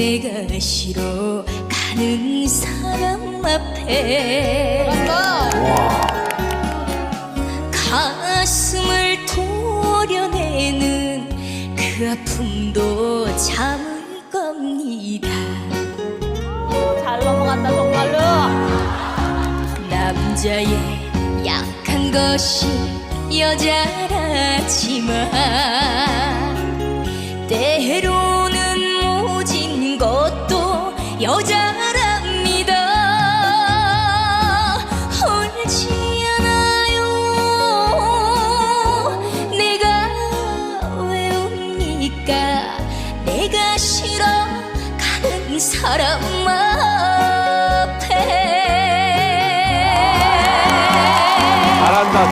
내쉬러 가는 사람 앞에. 가슴을 도려내는 그 아픔도 참을 겁니다. 잘 넘어간다 정말로. 남자의 약한 것이 여자라지만 여자랍니다. 울지 않아요. 내가 왜 웁니까? 내가 싫어 가는 사람만